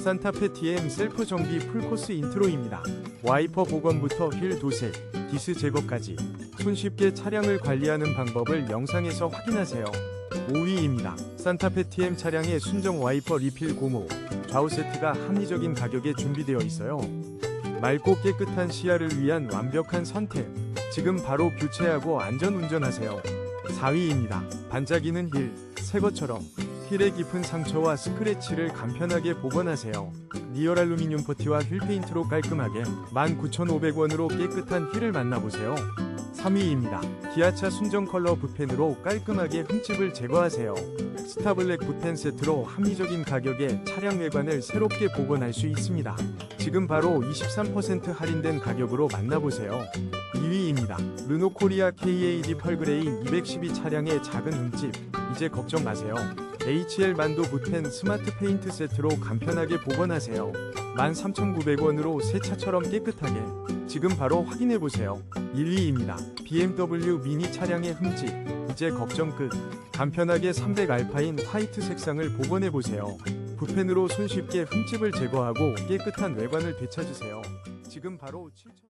산타페 TM 셀프 정비 풀코스 인트로입니다. 와이퍼 복원부터 휠 도색, 디스 제거까지 손쉽게 차량을 관리하는 방법을 영상에서 확인하세요. 5위입니다. 산타페 TM 차량의 순정 와이퍼 리필 고무 좌우 세트가 합리적인 가격에 준비되어 있어요. 맑고 깨끗한 시야를 위한 완벽한 선택. 지금 바로 교체하고 안전 운전하세요. 4위입니다. 반짝이는 힐, 새 것처럼 힐의 깊은 상처와 스크래치를 간편하게 복원하세요. 리얼 알루미늄 퍼티와 휠 페인트로 깔끔하게 19,500원으로 깨끗한 힐을 만나보세요. 3위입니다. 기아차 순정 컬러 붓펜으로 깔끔하게 흠집을 제거하세요. 스타블랙 붓펜 세트로 합리적인 가격에 차량 외관을 새롭게 복원할 수 있습니다. 지금 바로 23% 할인된 가격으로 만나보세요. 2위입니다. 르노 코리아 KAD 펄그레이 212 차량의 작은 흠집 이제 걱정 마세요. HL 만도 붓펜 스마트 페인트 세트로 간편하게 복원하세요. 13,900원으로 새 차처럼 깨끗하게 지금 바로 확인해 보세요. 1위입니다. BMW 미니 차량의 흠집 이제 걱정 끝. 간편하게 300 알파인 화이트 색상을 복원해 보세요. 붓펜으로 손쉽게 흠집을 제거하고 깨끗한 외관을 되찾으세요. 지금 바로 7천